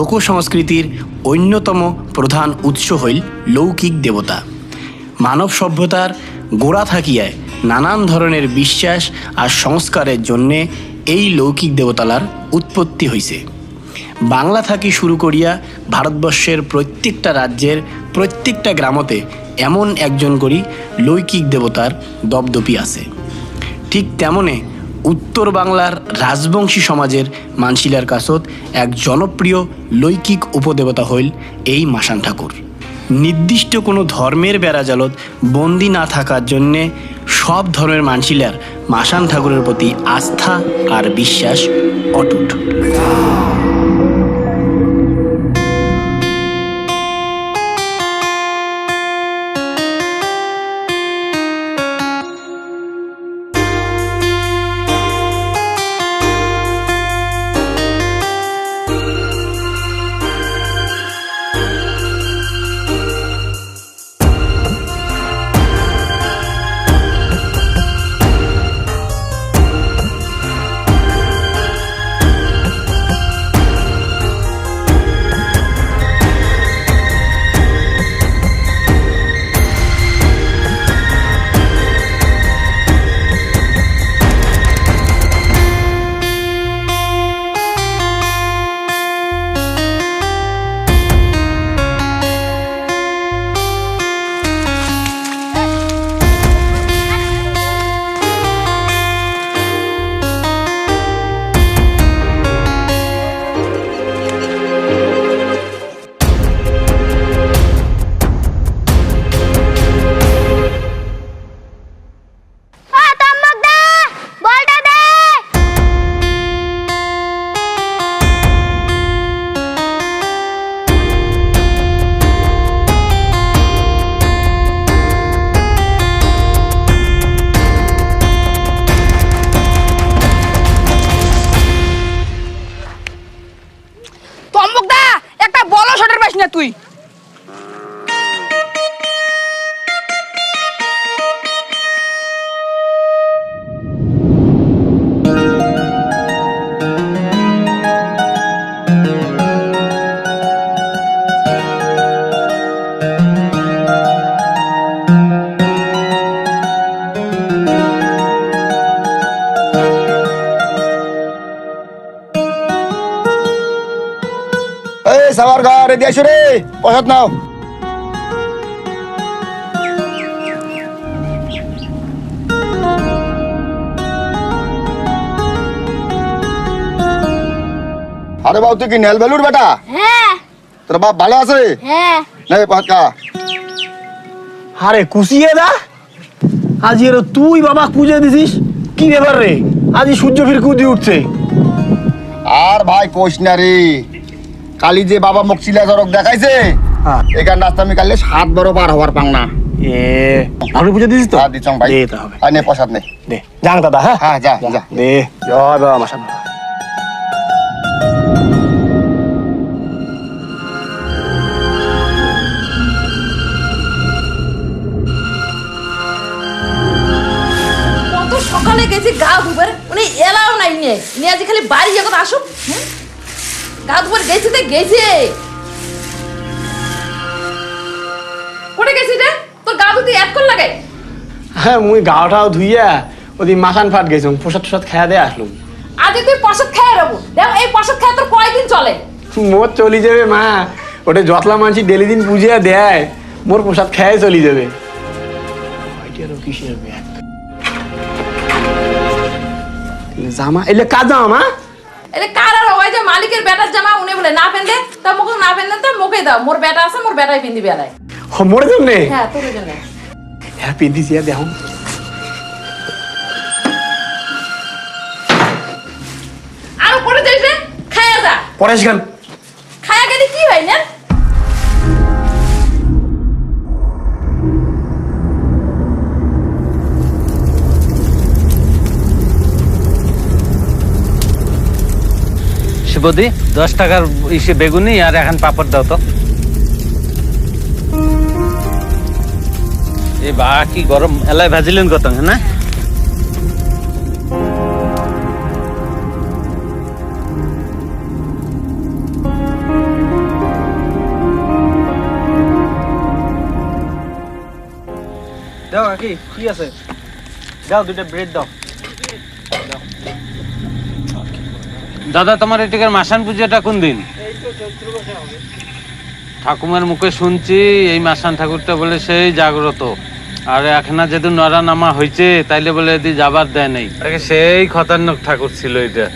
লোক সংস্কৃতির অন্যতম প্রধান উৎস হইল লৌকিক দেবতা। মানব সভ্যতার গোড়া থাকিয়ায় নানান ধরনের বিশ্বাস আর সংস্কারের জন্যে এই লৌকিক দেবতালার উৎপত্তি হইছে। বাংলা থাকি শুরু করিয়া ভারতবর্ষের প্রত্যেকটা রাজ্যের প্রত্যেকটা গ্রামতে এমন একজন করি লৌকিক দেবতার দপদপি আছে। ঠিক তেমনে উত্তর বাংলার রাজবংশী সমাজের মানশিলার কাছত এক জনপ্রিয় লৈকিক উপদেবতা হইল এই মাসান ঠাকুর। নির্দিষ্ট কোনো ধর্মের বেড়াজালত বন্দি না থাকার জন্যে সব ধর্মের মানশিলার মাসান ঠাকুরের প্রতি আস্থা আর বিশ্বাস অটুট। সাবার ঘর আছো রে। পয়সা নাও। আরে বাবু তুই কি নেল বেলুর বেটা? হ্যাঁ। তোর বাপ ভালো আছে হ্যাঁ। আরে কুসিয়ে দা আজ এর তুই বাবা কুজে দিছিস? কি ব্যাপার রে? আজ সূর্য ফির কুদি উঠছে। আর ভাই কোষ না রে। কালি যে বাবা মুখ চিলা জরক দেখাইছে হ্যাঁ। এখান রাস্তা আমি কালে সাত বড় পার হওয়ার পাং না। এ দিছিস তো? হ্যাঁ, ভাই। দে তাহলে। আর নে পয়সা নে? দে যাং দাদা হ্যাঁ হ্যাঁ যা যা। দে। জয় বাবা সকালে গেছি গা ধুবার উনি এলাও নাই নিয়ে। নিয়ে আজ খালি বাড়ি যখন আসুক হুম? ধুবার গেছি তো গেছে। কোটে গেছি রে তোর গা ধুতে এক কর লাগে। হ্যাঁ মুই গাওটাও ধুইয়া ওদি মাসান ফাট গেছুম প্রসাদ দিয়ে আসলুম। আজ তুই প্রসাদ খেয়ে রাখব দেখ এই প্রসাদ খেয়ে তোর কয়দিন চলে? মোর চলি যাবে মা। ওটা যতলা মানসি ডেলি দিন পুজিয়া দেয় মোর প্রসাদ খেয়ে চলি যাবে। ওইটারও কিসের ব্যাগ? জামা এলে কাজ জামা মা এলে কার আর ওই যে মালিকের বেটার জামা উনি বলে না পেনলে তা মুখে না পেনলে তো মুখে দাও মোর বেটা আছে মোর বেটাই পিন্দি বেলায়। হ, মোর জন্যে হ্যাঁ তোর জন্য। হ্যাঁ পিন্দিছি দেখো। আর পরে যাইছে খায়া যা। পরেশ গান। খায়া গেলে কি হয় না বদি, দশ টাকার ইসে বেগুনি আর এখন পাপড় দাও তো। এ বা, কি গরম, এলাই ভাজিলেন কত হ্যাঁ না? দাও কাকি কি আছে? দাও দুটা ব্রেড দাও। দাদা তোমার এটিকার মাসান পুজোটা কোন দিন? ঠাকুমার মুখে শুনছি এই মাসান ঠাকুরটা বলে সেই জাগ্রত। আর এখনা যেদিন নরা নামা হয়েছে তাইলে বলে এদি যাবার দেয় নেই। সেই খতরনাক ঠাকুর ছিল এটা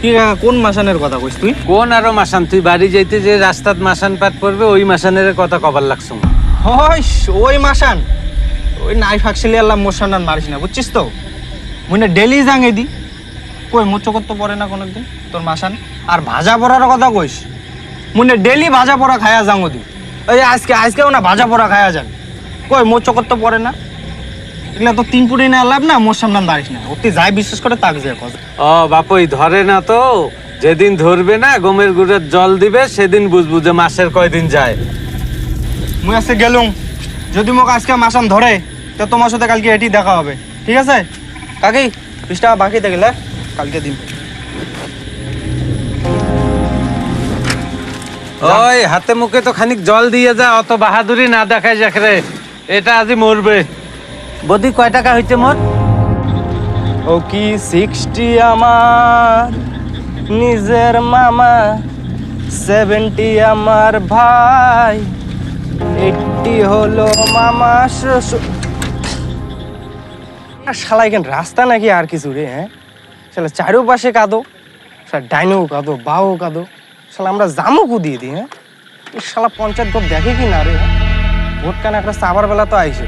কি কোন মাসানের কথা কইস তুই? কোন আরও মাসান? তুই বাড়ি যাইতে যে রাস্তাত মাসান পাট পড়বে ওই মাসানের কথা কবার লাগছ হয় ওই মাসান। ওই নাই ফাকছিলি আল্লাহ সামনে মারিস না বুঝছিস তো? মুই ডেলি জাঙ্গে দি। কই মোর চোখত তো পড়ে না কোনোদিন? তোর মাসান আর ভাজা পড়ার কথা কইস? মুনে ডেলি ভাজা পড়া খায়া যাঙ্গো দি ওই আজকে আজকেও না ভাজা পড়া খায়া যান কই মোর চোখত তো পড়ে না? এগুলা তো তিন পুরি না লাভ না মোর সামনে দাঁড়িস না। অতি যাই বিশ্বাস করে তাক যায় কথা ও বাপই ধরে না তো যেদিন ধরবে না গমের গুড়ের জল দিবে সেদিন বুঝব যে মাসের কয়দিন যায়। মুই আজকে গেলুম। যদি মোক আজকে মাসান ধরে তো তোমার সাথে কালকে এটি দেখা হবে। ঠিক আছে? কাকি বিশ টাকা বাকি থাকলে কালকে দিন। ওই হাতে মুখে তো খানিক জল দিয়ে যা অত বাহাদুরি না দেখায় যাক রে। এটা আজি মরবে। বদি কয় টাকা হয়েছে মোর ও কি সিক্সটি আমার নিজের মামা সেভেন্টি আমার ভাই এইটটি হলো মামা শ্বশুর আর শালা এখানে রাস্তা নাকি আর কিছু রে হ্যাঁ? শালা চারোপাশে কাঁদো, শালা ডাইনেও কাদো, বাও কাদো, শালা আমরা জামও কুদিয়ে দিই হ্যাঁ? শালা পঞ্চায়েত ভোট দেখে কি না রে হ্যাঁ? ভোট কান একটা চাবার বেলা তো আইসে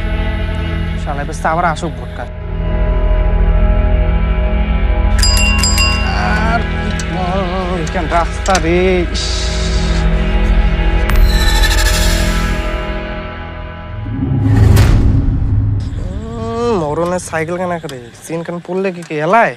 শালা এবার চাবার আসুক ভোট কান এখান রাস্তা রে মরণের সাইকেল কেন করে সিন কেন পড়লে কি এলায়?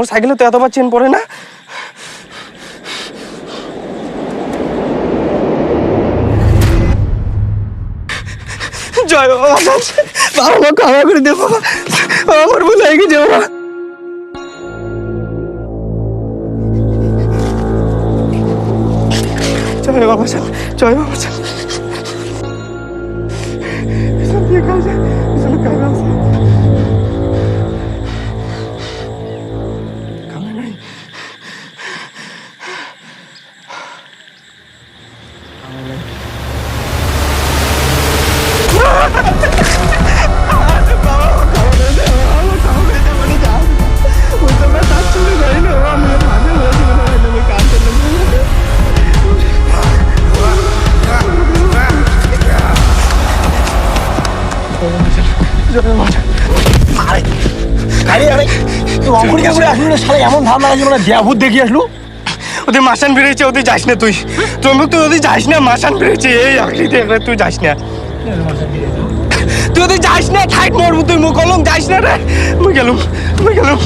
আমার সাইকেলে তো এতবার চেন পড়ে না। জয় বাবা বাবা ক্ষমা জয় বাবা জয় বাবা অঙ্কুরিকা করে আসলি শালা, এমন দেয়াভূত দেখি আসলু। ওদের মাসান বেরিয়েছে, ওদের যাস না তুই। তোমরা তুই ওদের যাস না, মাসান বেরিয়েছে, এই আকৃতি একবার তুই যাস না। তুই ওদের যাস না ঠাইট মরবো তুই, মুখ কলম যাস না রে। মুই গেলুম মুই গেলুম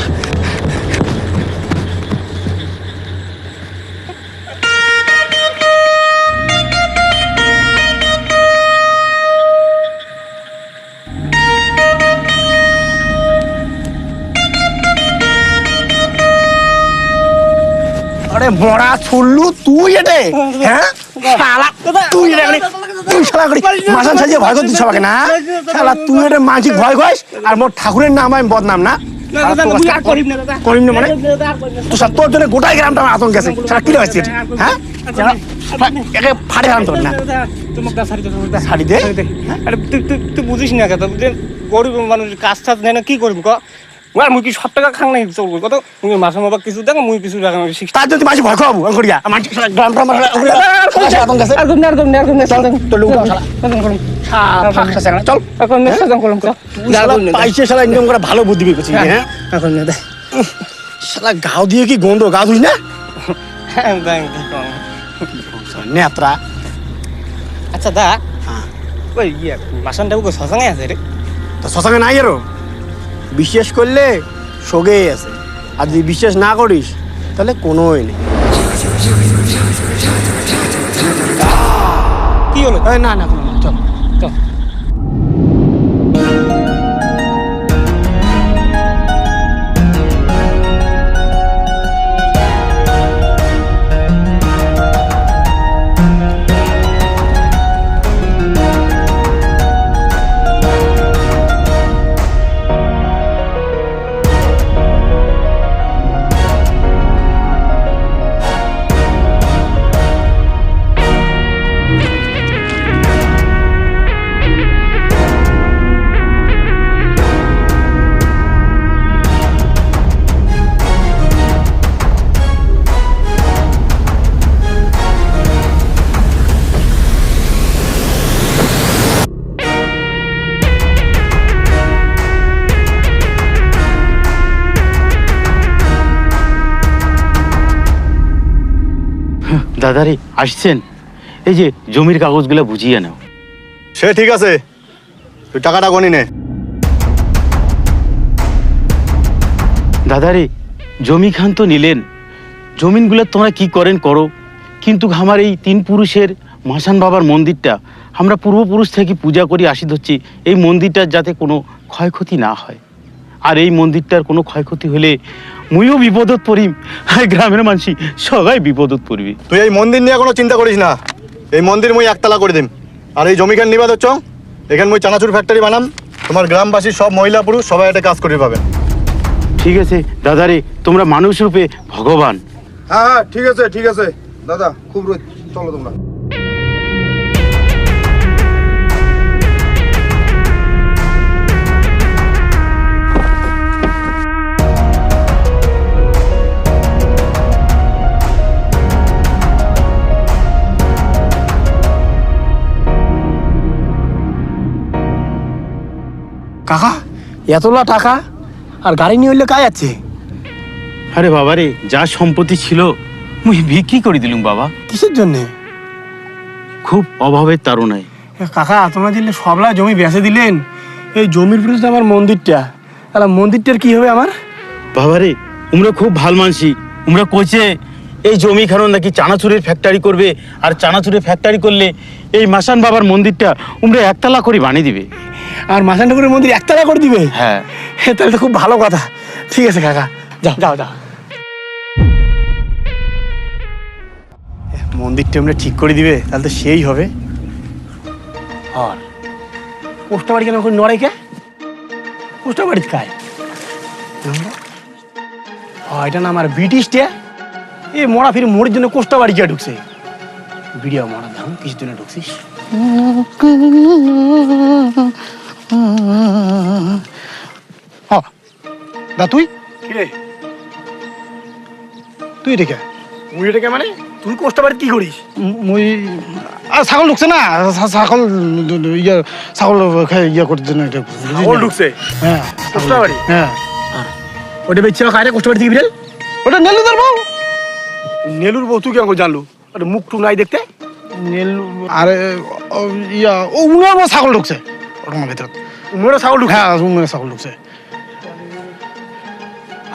আরে মরা ছুড়লু তুই এটে? হ্যাঁ? শালা তুই এটা তুই শালা করে মাসান সাজিয়ে ভয় করছিস সবাইকে না? শালা তুই এটা মানসিক ভয় করিস আর মোর ঠাকুরের নাম আমি বদনাম না? করিম না মানে? তো তোর জন্য গোটাই গ্রামটা আমার আতঙ্ক আছে। শালা কি রয়েছে হ্যাঁ? একে ফাড়ে হারাম না? শাড়ি দে। তুই তুই তুই বুঝিস না কথা গরিব মানুষ কাজ টাজ নেয় না কি করবি ক? আর মুই কি সব টাকা খাং নাই? চলবো কত? মুই মাসে মাবা কিছু দেখ মুই কিছু টাকা শিখ তার যদি মাসি ভয় খাব শালা গ্রামটা আমার অঙ্কুরিয়া, শালা আর গুম আর গুম আর গুম চল তোর লোক চল। এখন মেসেজ করলাম তো পাইছে শালা ইনকাম করে ভালো বুদ্ধি করছিস হ্যাঁ এখন না দে শালা গাও দিয়ে কি গন্ধ গা ধুই না? নেত্রা। আচ্ছা দা ওই ইয়ে মাসান ঠাকুর শ্মশানে আছে রে? তো শশাঙ্কে নাই আরও? বিশ্বাস করলে সগেই আছে। আর যদি বিশ্বাস না করিস তাহলে কোনোই নেই। কি হলো? না না। দাদারে আসছেন? এই যে জমির কাগজগুলো বুঝিয়ে নাও। সে ঠিক আছে। তুই টাকাটা গনি নে? দাদারে জমি খান তো নিলেন। জমিনগুলো তোমরা কি করেন করো। কিন্তু আমার এই তিন পুরুষের মাসান বাবার মন্দিরটা আমরা পূর্বপুরুষ থেকে পূজা করি আসি ধরছি এই মন্দিরটার যাতে কোনো ক্ষয়ক্ষতি না হয়। আর এই মন্দিরটার কোনো ক্ষয়ক্ষতি হলে মুইও বিপদত পড়িম। আর গ্রামের মানুষ সবাই বিপদত পড়বি। তুই এই মন্দির নিয়ে কোনো চিন্তা করিস না। এই মন্দির মুই একতলা করে দিম। আর এই জমিখান নিবা হচ্ছ এখান মুই চানাচুর ফ্যাক্টরি বানাম। তোমার গ্রামবাসী সব মহিলা পুরুষ সবাই একটা কাজ করে পাবেন ঠিক আছে দাদারে তোমরা মানুষ রূপে ভগবান। হ্যাঁ হ্যাঁ ঠিক আছে ঠিক আছে। দাদা খুব রোজ চলো তোমরা। কাকা এতলা টাকা আর গাড়ি নিয়ে হইলে কাজ আছে? আরে বাবারে যা সম্পত্তি ছিল মুই বিক্রি করে দিলুম বাবা। কিসের জন্যে? খুব অভাবের তারুণায়। কাকা তোমরা দিলে সবলা জমি বেচে দিলেন এই জমির বিরুদ্ধে আমার মন্দিরটা। তাহলে মন্দিরটার কি হবে আমার? বাবা রে উমরা খুব ভালো মানসি। উমরা কইছে এই জমি খানো নাকি চানাচুরের ফ্যাক্টরি করবে আর চানাচুরের ফ্যাক্টরি করলে এই মাসান বাবার মন্দিরটা উমরা একতলা করে বানিয়ে দিবে। আর মাসান ঠাকুরের মন্দির একতলা করে দিবে? হ্যাঁ। তাহলে তো খুব ভালো কথা। ঠিক আছে কাকা যাও যাও যাও। মন্দিরটা আমরা ঠিক করে দিবে তাহলে তো সেই হবে। আর পোস্টা বাড়ি কেন করে নড়ে কে পোস্টা বাড়িতে কায় এটা না আমার ব্রিটিশটা? এ মরা ফিরে মোড়ের জন্য কোষ্টা বাড়ি গিয়ে ঢুকছে। ভিডিও মরা দাম কিছু জন্য ঢুকছিস হ দা তুই? কিরে? তুই এটা কে মুই এটা কে মানে? তুই কোষ্টা বাড়ি কি করিস? মুই আর ছাগল ঢুকছে না? ছাগল ইয়ে ছাগল খাই ইয়ে করতে না এটা না? ঢুকছে? হ্যাঁ। কোষ্টা বাড়ি? হ্যাঁ। ওটা বেচছে খায় কোষ্টা বাড়ি থেকে বিড়াল? ওটা নেলু তোর বউ। নেলুর বউ তুই কেমন জানলু? ওটা মুখ টুক নাই দেখতে? নেলু আরে ইয়া ও উনার ছাগল ঢুকছে। ঢুক। হ্যাঁ উনার ছাগল ঢুকছে।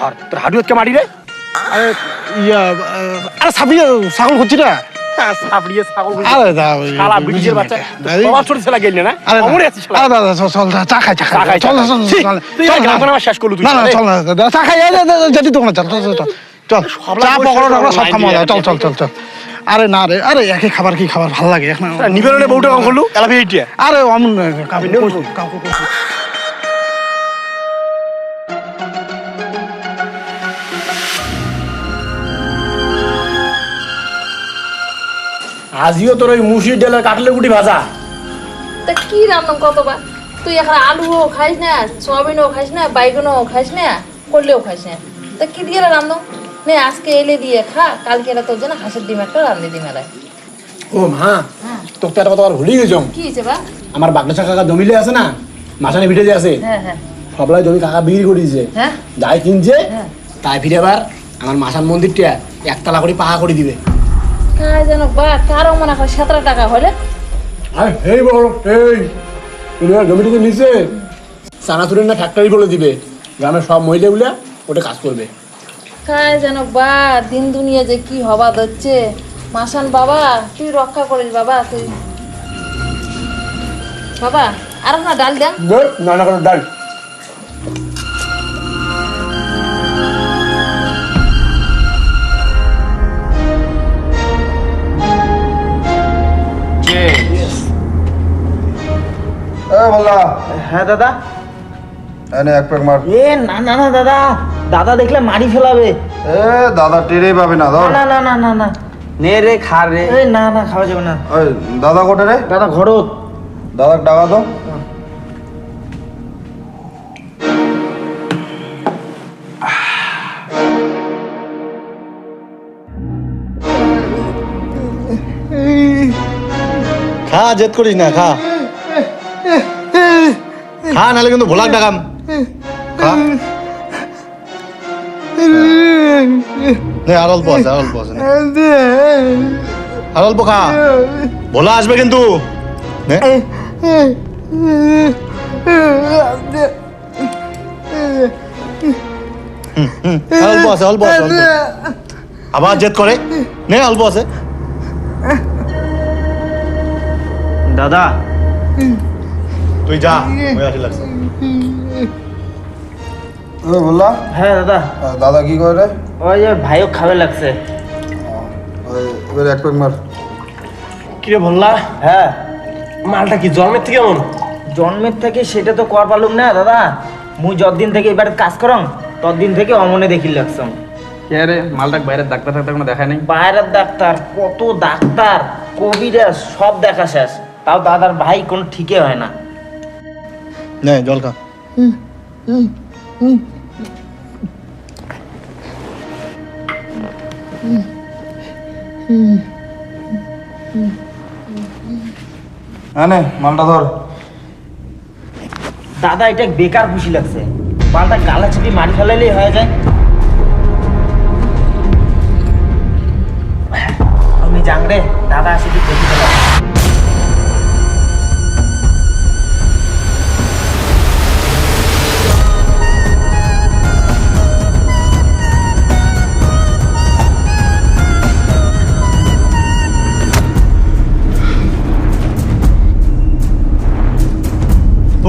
আর তোর হাডু কে মারি রে আরে ইয়া আরে সাবি ছাগল করছি না? ছাগলগুলো। আরে দা ওই- শালা ব্রিটিশের বাচ্চা দাদি। সবার ছোট ছেলে গেলি না আরে অমরে আছিস। আরে চল চল চা খাই চা চা খাই, খাই। চল চল চল চল। গ্রাম আমার শেষ করলু তুই, না না চল, না চা খাই এই, এই, এই, যেটি দোকানে চল চল চল, চল চল চল চল চল চল। আরে না রে আরে একই খাবার কি খাবার ভালো লাগে? এখন শালা নিবেদনে বউটা কখন করলু? এলাবি এইটিয়া আরে অমন কাউকে। আজিও তোর ওই মুসির ডালের কাটলে গুটি ভাজা। তা কি রান্না কতবার? তুই এখন আলুও খাইস না সয়াবিনও খাইস না বাইগনও খাইস না করলেও খাইস না। তা কি দিয়ে রান্ধো নে আজকে এলে দিয়ে খা কালকে এরা তোর জন্য হাঁসের ডিম একটা রান্ধি ডিম এলাই ও মা তোকে তো একটা কথা ভুলে গেছ কি হয়েছে বা? আমার বাগনাচা কাকা জমিলে আছে না মাসানে ভিটে যে আছে হ্যাঁ হ্যাঁ। সবলাই জমি কাকা বিক্রি করে দিয়েছে হ্যাঁ। যাই কিনছে হ্যাঁ। তাই ফিরে আবার আমার মাসান মন্দিরটা একতলা করে পাহা করে দিবে। কাজ যেন বা কারও মনে হয় সতেরো টাকা হলে। আর এই বড় এই জমিটা তো নিচে চানাচুরের না ফ্যাক্টরি বলে দিবে। গ্রামের সব মহিলাগুলা ওটা কাজ করবে। কাজ যেন বা দিন দুনিয়া যে কি হবা হচ্ছে মাসান বাবা তুই রক্ষা করিস বাবা তুই। বাবা আর না ডাল দেন? না না ডাল। হ্যাঁ দাদা? এনে এক প্যাক মার। এ না না না দাদা। দাদা দেখলে মারি ফেলাবে। এ দাদা টেরেই পাবে না ধর। না না না না না। নে রে খা রে। না না খাওয়া যাবে না। ওই দাদা কোটে রে? দাদা ঘরত দাদা টাকা তো। খা জেদ করিস না খা। খা নাহলে কিন্তু ভোলাক ডাকাম। খা। নে। আছে খা আসবে কিন্তু। অল্প আছে অল্প। আবার জেদ করে। নে অল্প আছে দাদা, তুই যা লাগছে বললা হ্যাঁ দাদা। দাদা কি করে? ওই যে ভাইও খাবে লাগছে। এবার এক প্যাক মার। কিরে বললা হ্যাঁ। মালটা কি জন্মের থেকে এমন? জন্মের থেকে সেটা তো কর পারলুম না দাদা। মুই যতদিন থেকে এবার কাজ করম ততদিন থেকে অমনে দেখি লাগছম কে রে? মালটাক বাইরের ডাক্তার টাক্তার কোনো দেখায় নাই? বাইরের ডাক্তার কত ডাক্তার কবিরাজ সব দেখা শেষ। তাও দাদার ভাই কোনো ঠিকই হয় না। নে জল খা। আনে, মালটা ধর। দাদা, এটা বেকার খুশি লাগছে। পাল্টা গালা চিপি মারি ফেলাইলেই হয়ে যায়। আমি জাংরে দাদা আসে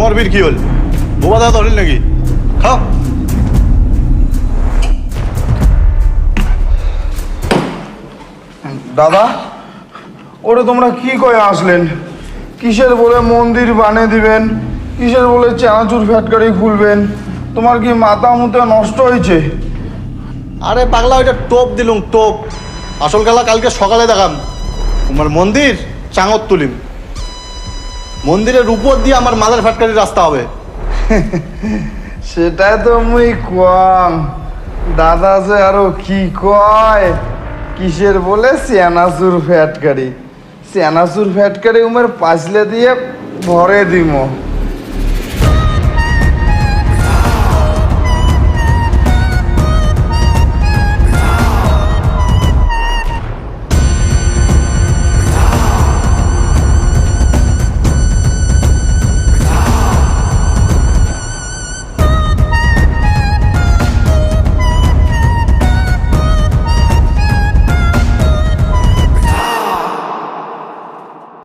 তোমার বীর কি হল? বোবা দাদা ধরিল নাকি? খাও। দাদা ওরে তোমরা কি কয়ে আসলেন? কিসের বলে মন্দির বানিয়ে দিবেন? কিসের বলে চানাচুর ফ্যাটকারি খুলবেন? তোমার কি মাথা মুতে নষ্ট হয়েছে? আরে পাগলা ওইটা টোপ দিলুম টোপ। আসল খেলা কালকে সকালে দেখাম। তোমার মন্দির চাঙত তুলিম। মন্দিরের উপর দিয়ে আমার মাদার ফ্যাক্টরির রাস্তা হবে। সেটাই তো মুই কম। দাদা যে আরও কি কয়? কিসের বলে সিয়ানাসুর ফ্যাটকারি সিয়ানাসুর ফ্যাটকারি উমের পাঁচলে দিয়ে ভরে দিমো।